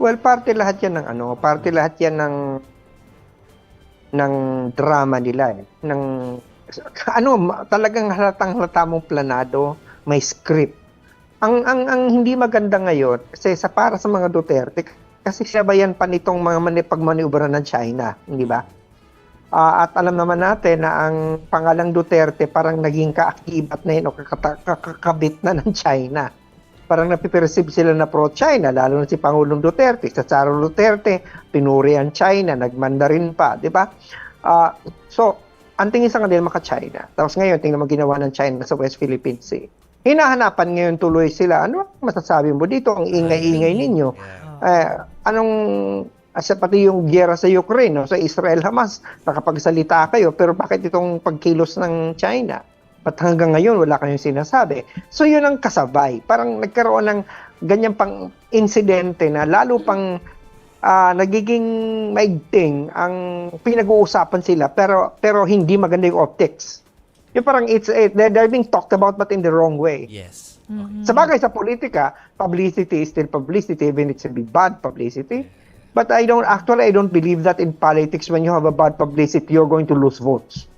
Well, parte lahat yan ng ano, parte lahat yan ng ng drama nila eh. Ng ano, talagang halatang halata mong planado, may script. Ang ang ang hindi maganda ngayon kasi sa para sa mga Duterte kasi sabayan pa nitong mga mani pagmaniubra ng China, hindi ba? Ah, at alam naman natin na ang pangalang Duterte parang naging kaakibat na yun o kakakabit na ng China parang napiperceive sila na pro-China, lalo na si Pangulong Duterte. Sa Saro Duterte, pinuri ang China, nagmandarin pa, di ba? Ah, so, ang tingin sa kanila maka-China. Tapos ngayon, tingnan mo ginawa ng China sa West Philippine Sea. Hinahanapan ngayon tuloy sila. Ano masasabi mo dito? Ang ingay-ingay ninyo. Eh, anong asa pati yung giyera sa Ukraine, no? sa Israel Hamas, nakapagsalita kayo, pero bakit itong pagkilos ng China? Ba't hanggang ngayon wala kayong sinasabi? So yun ang kasabay. Parang nagkaroon ng ganyan pang insidente na lalo pang ah, nagiging maigting ang pinag-uusapan sila pero pero hindi maganda yung optics. Yung parang it's it, they're, they're being talked about but in the wrong way. Yes. Sa bagay sa politika, publicity is still publicity even it's a bit bad publicity. But I don't actually I don't believe that in politics when you have a bad publicity you're going to lose votes.